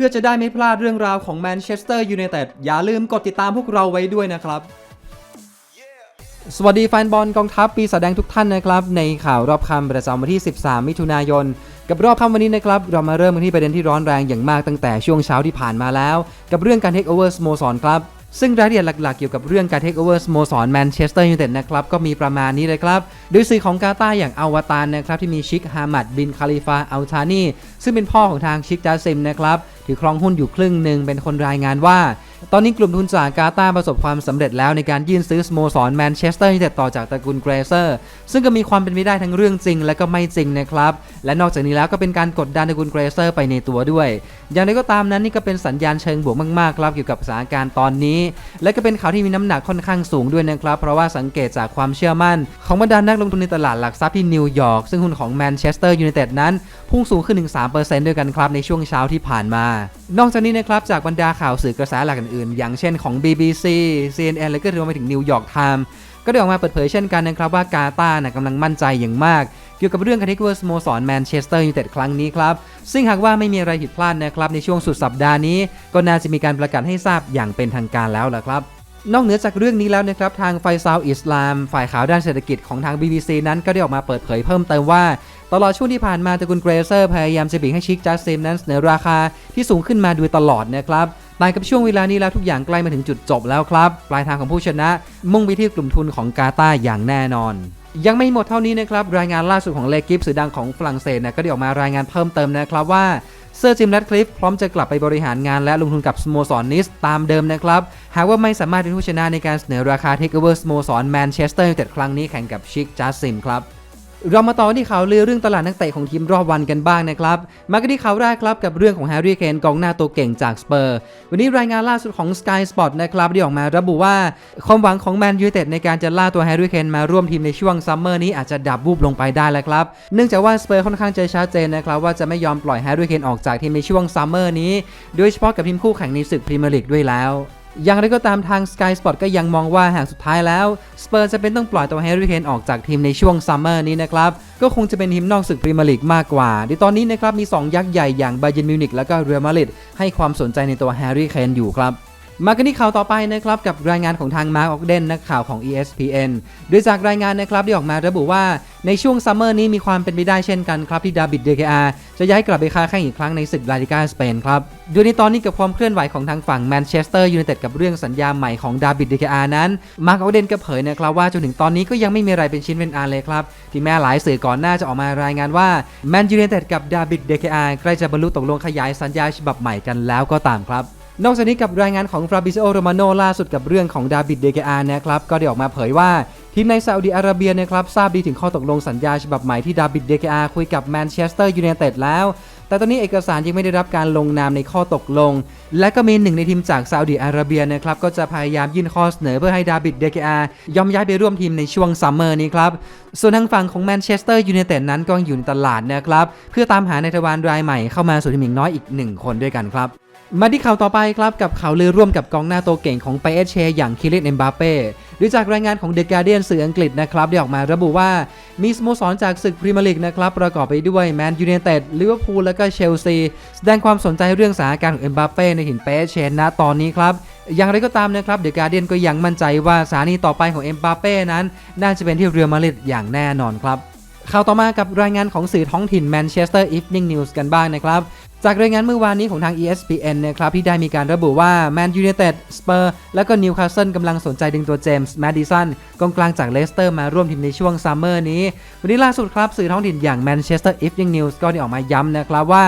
พื่อจะได้ไม่พลาดเรื่องราวของแมนเชสเตอร์ยูไนเต็ดอย่าลืมกดติดตามพวกเราไว้ด้วยนะครับ สวัสดีแฟนบอลกองทัพปีศาจแดงทุกท่านนะครับ ในข่าวรอบคำประจำวันที่ 13 มิถุนายน กับรอบคำวันนี้นะครับ เรามาเริ่มกันที่ประเด็นที่ร้อนแรงอย่างมากตั้งแต่ช่วงเช้าที่ผ่านมาแล้ว กับเรื่องการเทคโอเวอร์สโมสรครับซึ่งรายละเอียดหลักๆ เกี่ยวกับเรื่องการเทคโอเวอร์สโมสรแมนเชสเตอร์ยูไนเต็ดนะครับ ก็มีประมาณนี้เลยครับ โดยสื่อของกาตาอย่างอวตารนะครับ ที่มีชิคฮามัดบินคาลิฟาอัลทานีซึ่งเป็นพ่อของทางชิคจาซิมนะครับ ถือครองหุ้นอยู่ครึ่งหนึ่งเป็นคนรายงานว่า ตอนนี้กลุ่มทุนจากกาตาประสบความสำเร็จแล้วในการยื่นซื้อสโมสรแมนเชสเตอร์ยูไนเต็ดต่อจากตระกูลเกรเซอร์ ซึ่งก็มีความเป็นไปได้ทั้งเรื่องจริงและก็ไม่จริงนะครับ และนอกจากนี้แล้วก็เป็นการกดดันตระกูลเกรเซอร์ไปในตัวด้วย อย่างไรก็ตามนั้นนี่ก็เป็นสัญญาณเชิงบวกมากๆครับเกี่ยวกับสถานการณ์ตอนนี้ และก็เป็นข่าวที่มีน้ำหนักค่อนข้างสูงด้วยนะครับ เพราะว่าสังเกตจากความเชื่อมั่น ของบรรดานักลงทุนในตลาดหลักทรัพย์ที่นิวยอร์กซึ่งหุ้นของแมนเชสเตอร์ยูไนเต็ดนั้นพุ่งสูงขึ้นถึง3%ด้วยกันครับในช่วงเช้าที่ผ่านมา นอกจากนี้นะครับจากบรรดาข่าวสื่อกระแสหลักอื่นๆ อย่างเช่นของ BBC CNN และก็รวมไปถึง New York Times ก็ได้ออกมาเปิดเผยเช่นกันนะครับว่ากาตาร์นะกำลังมั่นใจอย่างมาก เกี่ยวกับเรื่องการที่เวอร์สโมสรแมนเชสเตอร์ยูไนเต็ดครั้งนี้ครับ ซึ่งหากว่าไม่มีอะไรผิดพลาดนะครับในช่วงสุดสัปดาห์นี้ ก็น่าจะมีการประกาศให้ทราบอย่างเป็นทางการแล้วล่ะครับ นอกเหนือจากเรื่องนี้แล้วนะครับทางไฟซาวอิสลาม ฝ่ายข่าวด้านเศรษฐกิจของทาง BBC นั้นก็ได้ออกมาเปิดเผยเพิ่มเติมว่า ตลอดช่วงที่ผ่านมาตระกูลเกรเซอร์พยายามจะบีบให้ชิคจัสซิมนั้นเสนอราคาที่สูงขึ้นมาโดยตลอดนะครับแต่กับช่วงเวลานี้แล้วทุกอย่างใกล้มาถึงจุดจบแล้วครับ ปลายทางของผู้ชนะ มุ่งไปที่กลุ่มทุนของกาตาอย่างแน่นอนยังไม่หมดเท่านี้นะครับ รายงานล่าสุดของเลกิฟสื่อดังของฝรั่งเศสนะก็ได้ออกมารายงานเพิ่มเติมนะครับว่า เซอร์จิมแรดคลิฟพร้อมจะกลับไปบริหารงานและลงทุนกับสโมสรนิสตามเดิมนะครับ หากว่าไม่สามารถเป็นผู้ชนะในการเสนอราคาเทคโอเวอร์สโมสรแมนเชสเตอร์ยูไนเต็ดครั้งนี้แข่งกับชิคจัสซิมครับ เรามาต่อที่ข่าวลือเรื่องตลาดนักเตะของทีมรอบวันกันบ้างนะครับ มากันที่ข่าวแรกครับกับเรื่องของแฮร์รี่เคนกองหน้าตัวเก่งจากสเปอร์ วันนี้รายงานล่าสุดของ Sky Sport นะครับได้ออกมาระบุว่า ความหวังของแมนยูเต็ดในการจะล่าตัวแฮร์รี่เคนมาร่วมทีมในช่วงซัมเมอร์นี้อาจจะดับวูบลงไปได้แล้วครับ เนื่องจากว่าสเปอร์ค่อนข้างจะชัดเจนนะครับว่าจะไม่ยอมปล่อยแฮร์รี่เคนออกจากทีมในช่วงซัมเมอร์นี้ โดยเฉพาะกับทีมคู่แข่งในศึกพรีเมียร์ลีกด้วยแล้ว อย่างไรก็ตามทาง Sky Sport ก็ยังมองว่าหากสุดท้ายแล้วสเปอร์จะเป็นต้องปล่อยตัวแฮร์รี่เคนออกจากทีมในช่วงซัมเมอร์นี้นะครับ ก็คงจะเป็นทีมนอกศึกพรีเมียร์ลีกมากกว่าในตอนนี้นะครับมี 2 ยักษ์ใหญ่อย่างบาเยร์นมิวนิกและก็เรอัลมาดริดให้ความสนใจในตัวแฮร์รี่เคนอยู่ครับ มากันที่ข่าวต่อไปนะครับกับรายงานของทางมาร์กออกเดนนักข่าวของ ESPN โดยจากรายงานนะครับได้ออกมาระบุว่าในช่วงซัมเมอร์นี้มีความเป็นไปได้เช่นกันครับที่ดาบิดเดเกอาจะย้ายกลับไปค้าแข่งอีกครั้งในศึกลาลิกาสเปนครับโดยในตอนนี้กับความเคลื่อนไหวของทางฝั่งแมนเชสเตอร์ยูไนเต็ดกับเรื่องสัญญาใหม่ของดาบิดเดเกอานั้นมาร์กออกเดนก็เผยนะครับว่าจนถึงตอนนี้ก็ยังไม่มีอะไรเป็นชิ้นเป็นอันเลยครับที่แม้หลายสื่อก่อนหน้าจะออกมารายงานว่าแมนยูไนเต็ดกับดาบิดเดเกอาใกล้จะบรรลุตกลงขยายสัญญาฉบับใหม่กันแล้วก็ตามครับ นอกจากนี้กับรายงานของฟราบิซโอโรมาโนล่าสุดกับเรื่องของดาบิดเดเกอานะครับก็ได้ออกมาเผยว่าทีมในซาอุดิอาระเบียนะครับทราบดีถึงข้อตกลงสัญญาฉบับใหม่ที่ดาบิดเดเกอาคุยกับแมนเชสเตอร์ยูไนเต็ดแล้ว แต่ตอนนี้เอกสารยังไม่ได้รับการลงนามในข้อตกลง และก็มีหนึ่งในทีมจากซาอุดิอาระเบียนะครับก็จะพยายามยื่นข้อเสนอเพื่อให้ดาบิดเดเกอายอมย้ายไปร่วมทีมในช่วงซัมเมอร์นี้ครับส่วนทางฝั่งของแมนเชสเตอร์ยูไนเต็ดนั้นก็อยู่ในตลาดนะครับเพื่อตามหาในทวารรายใหม่เข้ามาสู่ทีมอย่างน้อยอีกหนึ่งคนด้วยกันครับ มาที่ข่าวต่อไปครับกับข่าวลือร่วมกับกองหน้าตัวเก่งของไปเอชเชอย่างคิรินเอ็มบาเป้โดยจากรายงานของเดอะการ์เดียนสื่ออังกฤษนะครับได้ออกมาระบุว่ามีสโมสรจากศึกพรีเมียร์ลีกนะครับประกอบไปด้วยแมนยูไนเต็ดลิเวอร์พูลและก็เชลซีแสดงความสนใจเรื่องสถานการณ์ของเอ็มบาเป้ในถิ่นเปเชนณตอนนี้ครับอย่างไรก็ตามนะครับเดอะการ์เดียนก็ยังมั่นใจว่าสถานีต่อไปของเอ็มบาเป้นั้น น่าจะเป็นที่เรือมาดริดอย่างแน่นอนครับข่าวต่อมากับรายงานของสื่อท้องถิ่น Manchester Evening News กันบ้างนะครับ จากรายงานเมื่อวานนี้ของทาง ESPN นะครับที่ได้มีการระบุว่า Man United, Spur และก็ Newcastle กำลังสนใจดึงตัวเจมส์แมดดิสันกองกลางจากเลสเตอร์มาร่วมทีมในช่วงซัมเมอร์นี้ วันนี้ล่าสุดครับ สื่อท้องถิ่นอย่าง Manchester Evening News ก็ได้ออกมาย้ำนะครับว่า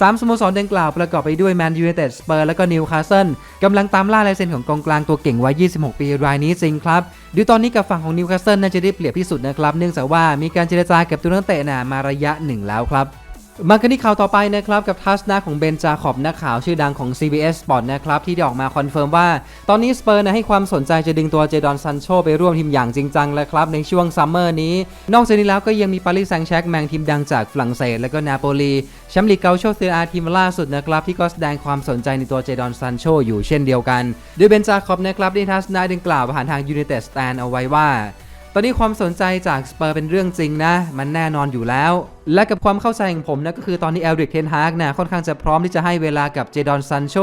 สามสโมสรดังกล่าวประกอบไปด้วยแมนยูไนเต็ดสเปอร์และก็นิวคาสเซิลกำลังตามล่าลายเซ็นของกองกลางตัวเก่งวัย 26 ปีรายนี้จริงครับดูตอนนี้กับฝั่งของนิวคาสเซิลน่าจะได้เปรียบที่สุดนะครับเนื่องจากว่ามีการเจรจากับตัวนักเตะน่ะมาระยะหนึ่งแล้วครับ มากันที่ข่าวต่อไปนะครับกับทัศนะของเบนจาขอบนักข่าวชื่อดังของ CBS Sport นะครับที่ได้ออกมาคอนเฟิร์มว่า ตอนนี้สเปอร์นะให้ความสนใจจะดึงตัวเจดอนซันโชไปร่วมทีมอย่างจริงจังแล้วครับในช่วงซัมเมอร์นี้ นอกจากนี้แล้วก็ยังมีปารีสแซงต์แชกแมงทีมดังจากฝรั่งเศส และก็นาโปลีแชมป์ลีกเกาโชเซอาทีมล่าสุดนะครับที่ก็แสดงความสนใจในตัวเจดอนซันโชอยู่เช่นเดียวกันโดยเบนจาขอบนะครับได้ทัศนะดังกล่าวผ่านทางยู n นเต็ดสแตนเอาไว้ว่า ตอนนี้ความสนใจจากสเปอร์เป็นเรื่องจริงนะ มันแน่นอนอยู่แล้ว และกับความเข้าใจของผมนะก็คือตอนนี้เอลริกเทนฮากนะค่อนข้างจะพร้อมที่จะให้เวลากับเจดอนซันโช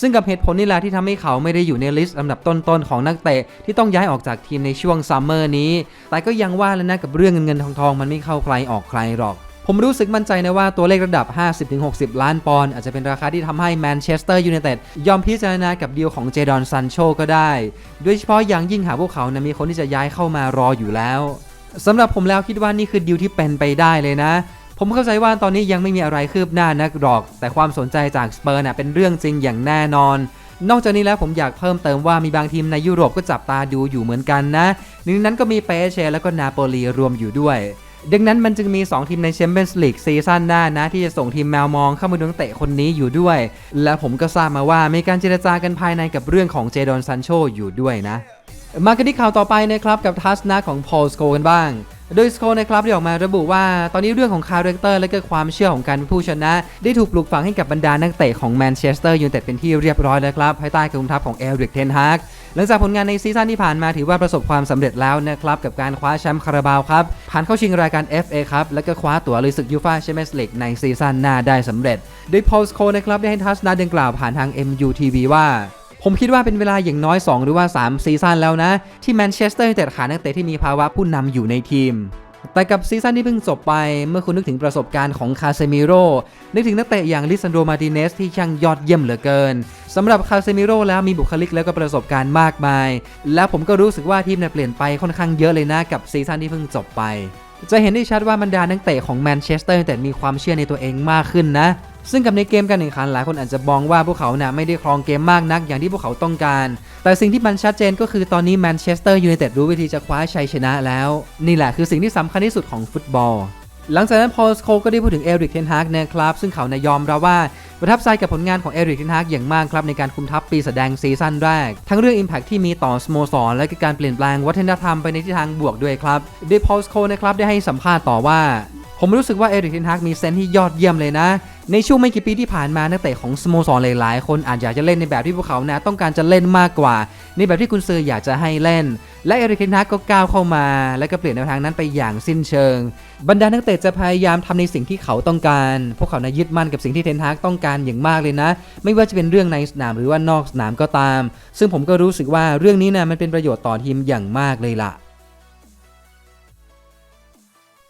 ซึ่งกับเหตุผลนี่แหละที่ทำให้เขาไม่ได้อยู่ในลิสต์ลำดับต้นๆของนักเตะที่ต้องย้ายออกจากทีมในช่วงซัมเมอร์นี้ แต่ก็ยังว่าแล้วนะกับเรื่องเงินเงินทองทองมันไม่เข้าใครออกใครหรอก ผมรู้สึกมั่นใจนะว่าตัวเลขระดับ 50-60 ล้านปอนด์อาจจะเป็นราคาที่ทำให้แมนเชสเตอร์ยูไนเต็ดยอมพิจารณากับดีลของเจดอนซันโชก็ได้ โดยเฉพาะอย่างยิ่งหากพวกเขานะมีคนที่จะย้ายเข้ามารออยู่แล้วสำหรับผมแล้วคิดว่านี่คือดีลที่เป็นไปได้เลยนะ ผมเข้าใจว่าตอนนี้ยังไม่มีอะไรคืบหน้านักหรอก แต่ความสนใจจากสเปอร์น่ะเป็นเรื่องจริงอย่างแน่นอน นอกจากนี้แล้วผมอยากเพิ่มเติมว่ามีบางทีมในยุโรปก็จับตาดูอยู่เหมือนกันนะหนึ่งนนั้นก็มีเปเชแล้วก็นาโปลีรวมอยู่ด้วย ดังนั้นมันจึงมี 2 ทีมในแชมเปี้ยนส์ลีกซีซั่นหน้านะ ที่จะส่งทีมแมวมองเข้ามาดูนักเตะคนนี้อยู่ด้วย และผมก็ทราบมาว่ามีการเจรจากันภายในกับเรื่องของเจดอนซันโชอยู่ด้วยนะ มากันที่ข่าวต่อไปนะครับกับทัศนะของพอลสโคกันบ้างโดยสโคนะครับได้ออกมาระบุว่าตอนนี้เรื่องของคาแรคเตอร์และก็ความเชื่อของการเป็นผู้ชนะ ได้ถูกปลูกฝังให้กับบรรดานักเตะของแมนเชสเตอร์ยูไนเต็ดเป็นที่เรียบร้อยแล้วครับภายใต้การคุมทัพของเอริกเทนฮาก หลังจากผลงานในซีซั่นที่ผ่านมาถือว่าประสบความสำเร็จแล้วนะครับกับการคว้าแชมป์คาราบาวครับผ่านเข้าชิงรายการ FA ครับและก็คว้าตั๋วลุยศึกยูฟ่าแชมเปี้ยนส์ลีกในซีซั่นหน้าได้สำเร็จ โดยโพสโคนะครับได้ให้ทัศนะดังกล่าวผ่านทาง MUTV ว่าผมคิดว่าเป็นเวลาอย่างน้อย 2 หรือว่า 3 ซีซั่นแล้วนะ ที่แมนเชสเตอร์ยูไนเต็ดขาดนักเตะที่มีภาวะผู้นำอยู่ในทีม แต่กับซีซั่นที่เพิ่งจบไป เมื่อคุณนึกถึงประสบการณ์ของคาเซมิโร่นึกถึงนักเตะอย่างลิซันโดมาติเนสที่ช่างยอดเยี่ยมเหลือเกินสำหรับคาเซมิโร่แล้วมีบุคลิกแล้วก็ประสบการณ์มากมาย แล้วผมก็รู้สึกว่าทีมเนี่ยเปลี่ยนไปค่อนข้างเยอะเลยนะกับซีซั่นที่เพิ่งจบไป จะเห็นได้ชัดว่าบรรดานักเตะของแมนเชสเตอร์ยูไนเต็ดมีความเชื่อในตัวเองมากขึ้นนะ ซึ่งกับในเกมการแข่งขันหลายคนอาจจะมองว่าพวกเขาน่ะไม่ได้ครองเกมมากนักอย่างที่พวกเขาต้องการ แต่สิ่งที่มันชัดเจนก็คือตอนนี้แมนเชสเตอร์ยูไนเต็ดรู้วิธีจะคว้าชัยชนะแล้ว นี่แหละคือสิ่งที่สำคัญที่สุดของฟุตบอล หลังจากนั้นพอลสโคก็ได้พูดถึงเอริกเทนฮากนะครับ ซึ่งเขานายอมรับว่าประทับใจกับผลงานของเอริกเทนฮากอย่างมากครับในการคุมทัพปีแสดงซีซั่นแรก ทั้งเรื่อง Impact ที่มีต่อสโมสรและกการเปลี่ยนแปลงวัฒนธรรมไปในทิศทางบวกด้วยครับโดยพอลสโคนะครับได้ให้สัมภาษณ์ต่อว่า ผมรู้สึกว่าเอริกเทนฮากมีเซนที่ยอดเยี่ยมเลยนะ ในช่วงไม่กี่ปีที่ผ่านมานักเตะของสโมสรหลายๆ คนอาจอยากจะเล่นในแบบที่พวกเขานะต้องการจะเล่นมากกว่า ในแบบที่คุณซืออยากจะให้เล่น และเอริกเทนฮากก็ก้าวเข้ามา และก็เปลี่ยนแนวทางนั้นไปอย่างสิ้นเชิง บรรดานักเตะจะพยายามทำในสิ่งที่เขาต้องการ พวกเขานะยึดมั่นกับสิ่งที่เทนฮากต้องการอย่างมากเลยนะ ไม่ว่าจะเป็นเรื่องในสนามหรือว่านอกสนามก็ตาม ซึ่งผมก็รู้สึกว่าเรื่องนี้นะมันเป็นประโยชน์ต่อทีมอย่างมากเลยล่ะ